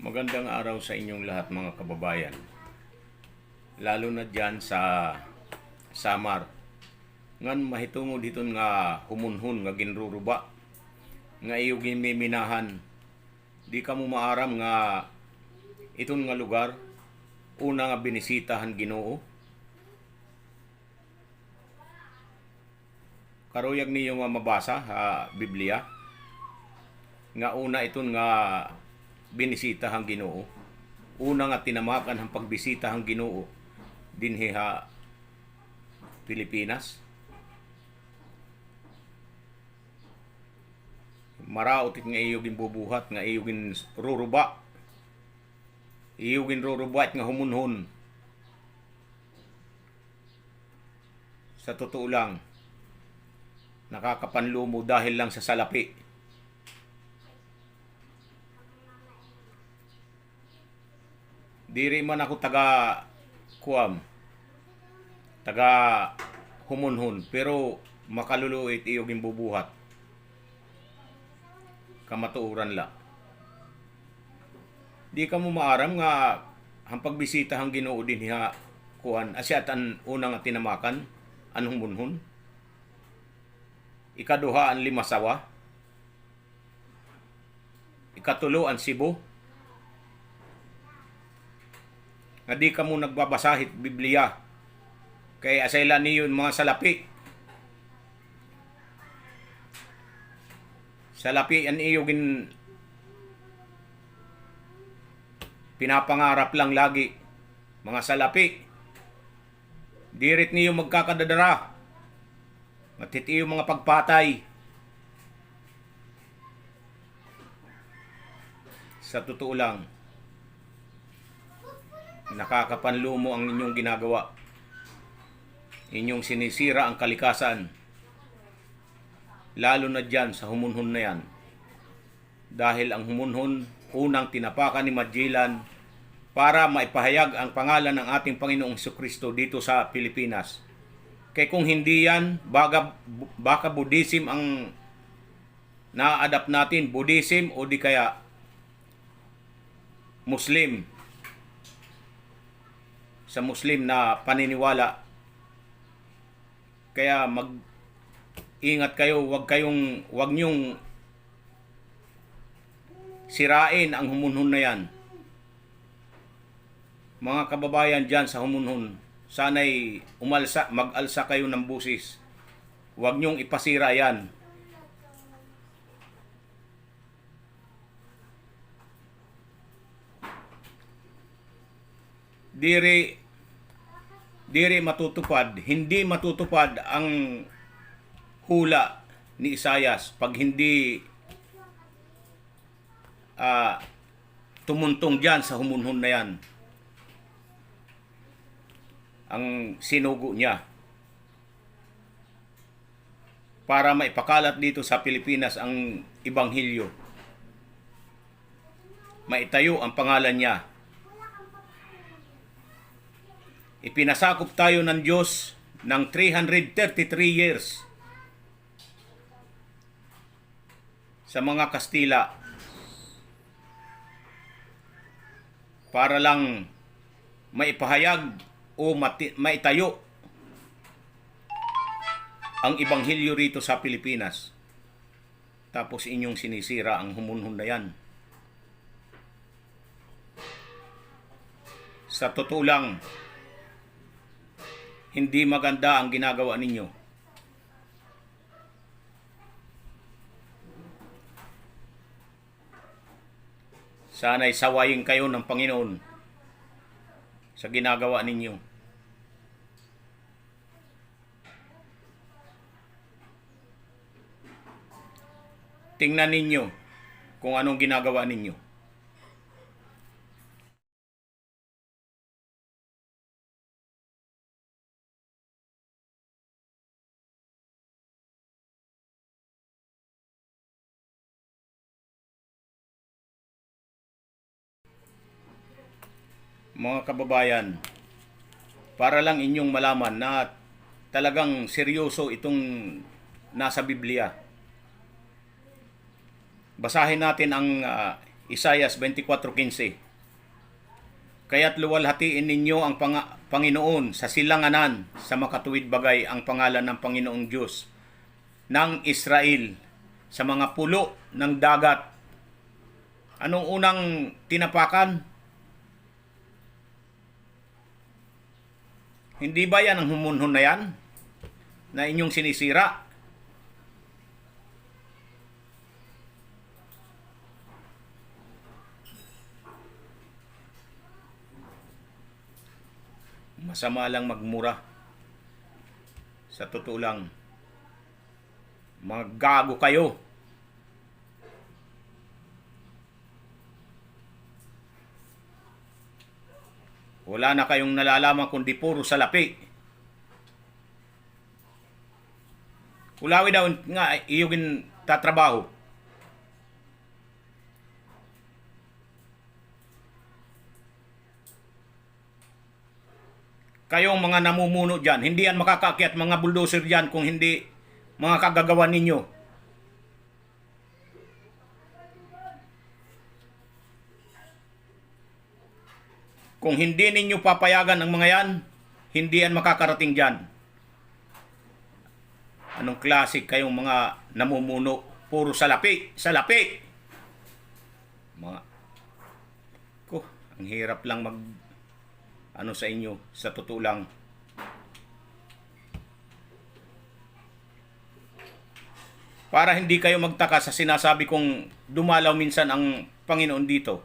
Magandang araw sa inyong lahat mga kababayan. Lalo na dyan sa Samar. Ngan mahitungo dito nga humunhun nga ginruruba. Nga iyo gimiminahan. Di ka mo maaram nga iton nga lugar una nga binisitahan Ginoo. Karuyag niyo nga mabasa ha Biblia nga una iton nga binisita hang Ginoo. Una nga tinamakan ang pagbisita hang Ginoo dinhi ha Pilipinas. Maraot nga iyo ginbubuhat nga iyo gin ruruba. Iyo gin ruruba nga humunhon. Sa totoo lang, nakakapanlumo dahil lang sa salapi. Diri man ako taga kuam. Taga humunhun pero makaluluit iyo gimbubuhat. Kamatuuran la. Di ka mo maaram nga ang pagbisita hang Ginoo din ha kuan asya an una nga tinamakan an humunhun. Ikaduha ang limasawa. Ikatulo ang Cebu. Nga di ka mo nagbabasahit Biblia. Kay asayla niyo mga salapi. Salapi an iyo gin pinapangarap lang lagi. Mga salapi. Dirit niyo magkakadadara. Matitiyo mga pagpatay. Sa totoo lang, nakakapanlumo ang inyong ginagawa. Inyong sinisira ang kalikasan. Lalo na dyan sa humunhun na yan. Dahil ang humunhun, unang tinapakan ni Magellan para maipahayag ang pangalan ng ating Panginoong Kristo dito sa Pilipinas. Kaya kung hindi yan, baka, baka Buddhism ang na-adapt natin, Buddhism o di kaya Muslim sa Muslim na paniniwala. Kaya mag ingat kayo, wag kayong wag niyong sirain ang humunhun na yan. Mga kababayan diyan sa humunhun, sana'y umalsa, mag-alsa kayo ng busis. Huwag niyong ipasira yan. Diri diri matutupad, hindi matutupad ang hula ni Isayas pag hindi ah, tumuntong diyan sa humunhun na yan. Ang sinugo niya para maipakalat dito sa Pilipinas ang ibanghilyo. Maitayo ang pangalan niya ipinasakop tayo ng Diyos ng 333 years sa mga Kastila para lang maipahayag o mati- maitayo ang ibanghilyo rito sa Pilipinas. Tapos inyong sinisira ang humunhun na yan. Sa totoo lang, hindi maganda ang ginagawa ninyo. Sana'y sawayin kayo ng Panginoon sa ginagawa ninyo. Tingnan ninyo kung anong ginagawa ninyo. Mga kababayan, para lang inyong malaman na talagang seryoso itong nasa Biblia. Basahin natin ang ah, Isayas 24.15 Kaya't luwalhatiin ninyo ang panga- Panginoon sa silanganan sa makatuwid bagay ang pangalan ng Panginoong Diyos ng Israel sa mga pulo ng dagat. Anong unang tinapakan? Hindi ba yan ang humunhun na yan? Na inyong sinisira? Masama lang magmura. Sa totoo lang, mga gago kayo. Wala na kayong nalalaman kundi puro salapi. Ulawi daw nga iyugin tatrabaho. Kayong mga namumuno dyan, hindi yan makakaakyat mga bulldozer dyan kung hindi mga kagagawa ninyo. Kung hindi ninyo papayagan ang mga yan, hindi yan makakarating dyan. Anong klasik kayong mga namumuno? Puro salapi, salapi. Mga ko, ang hirap lang mag ano sa inyo, sa totoo lang. Para hindi kayo magtaka sa sinasabi kong dumalaw minsan ang Panginoon dito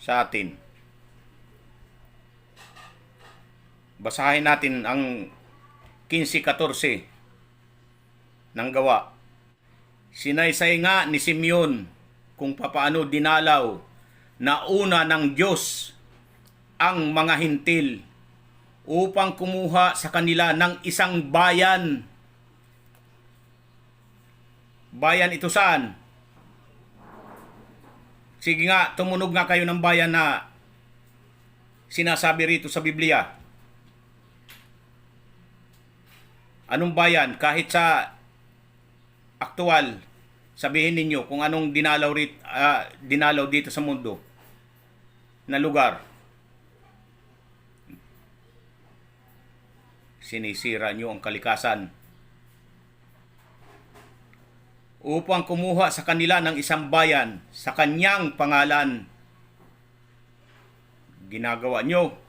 sa atin. Basahin natin ang 15-14 ng gawa. Sinaysay nga ni Simeon kung papaano dinalaw na una ng Diyos ang mga hintil upang kumuha sa kanila ng isang bayan. Bayan ito saan? Sige nga, tumunog nga kayo ng bayan na sinasabi rito sa Biblia. Anong bayan? Kahit sa aktual, sabihin ninyo kung anong dinalaw, rit, ah, dinalaw dito sa mundo na lugar. Sinisira nyo ang kalikasan upang kumuha sa kanila ng isang bayan sa kanyang pangalan. Ginagawa nyo.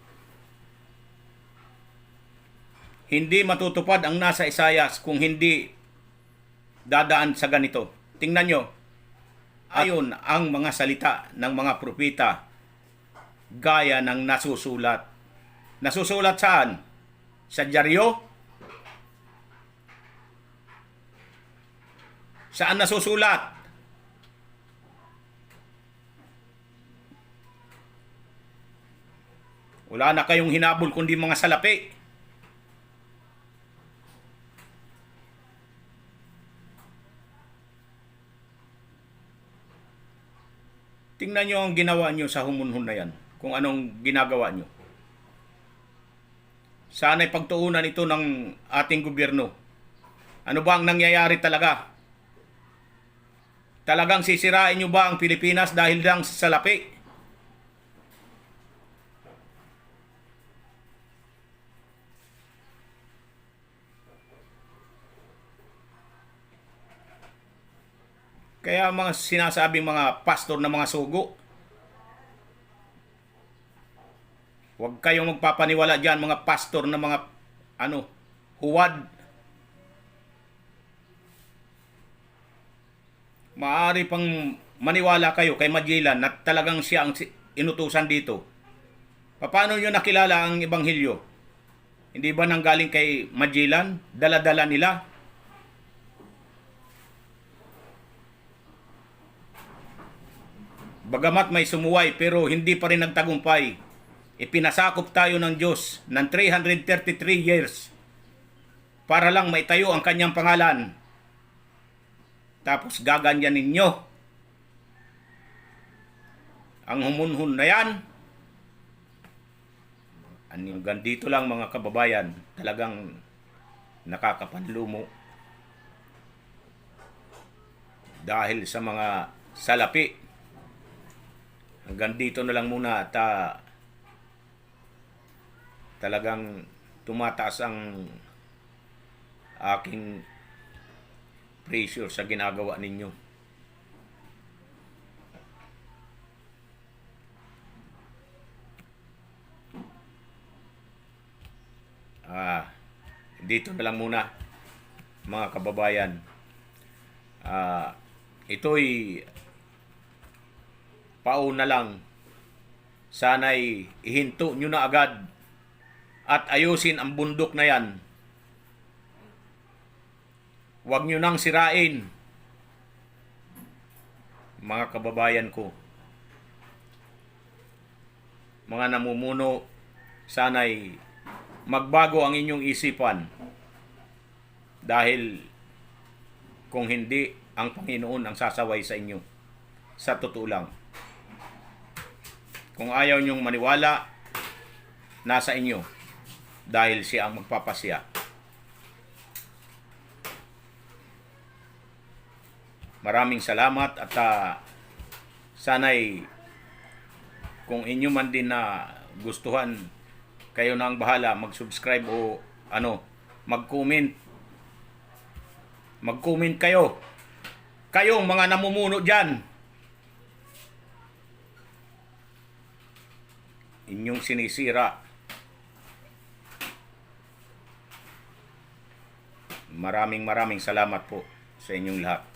Hindi matutupad ang nasa Isayas kung hindi dadaan sa ganito. Tingnan nyo. Ayon ang mga salita ng mga propeta gaya ng nasusulat. Nasusulat saan? Sa dyaryo? Saan nasusulat? Wala na kayong hinabol kundi mga salapi. Tingnan nyo ang ginawa nyo sa humunhun na yan. Kung anong ginagawa nyo. Sana'y pagtuunan ito ng ating gobyerno. Ano ba ang nangyayari talaga? Talagang sisirain nyo ba ang Pilipinas dahil lang sa salapi? Kaya mga sinasabing mga pastor na mga sugo, Huwag kayong magpapaniwala diyan mga pastor na mga ano, huwad. Maari pang maniwala kayo kay Magellan na talagang siya ang inutusan dito. Paano nyo nakilala ang Ebanghelyo? Hindi ba nanggaling kay Magellan? Dala-dala nila? Bagamat may sumuway pero hindi pa rin nagtagumpay ipinasakop tayo ng Diyos ng 333 years para lang maitayo ang kanyang pangalan. Tapos gaganyan ninyo ang humunhun na yan. Hanggang dito lang mga kababayan, talagang nakakapanlumo. Dahil sa mga salapi Hanggang dito na lang muna at ah, talagang tumataas ang aking pressure sa ginagawa ninyo. Ah, dito na lang muna mga kababayan. Ah, ito'y pauna lang. Sana'y ihinto nyo na agad at ayusin ang bundok na yan. Huwag nyo nang sirain. Mga kababayan ko. Mga namumuno, sana'y magbago ang inyong isipan. Dahil kung hindi, ang Panginoon ang sasaway sa inyo. Sa totoo lang. Kung ayaw nyong maniwala, nasa inyo. Dahil siya ang magpapasya. Maraming salamat at ah, sana'y kung inyo man din na gustuhan, kayo na ang bahala mag-subscribe o ano, mag-comment. Mag-comment kayo. Kayong mga namumuno dyan. Inyong sinisira. Maraming maraming salamat po sa inyong lahat.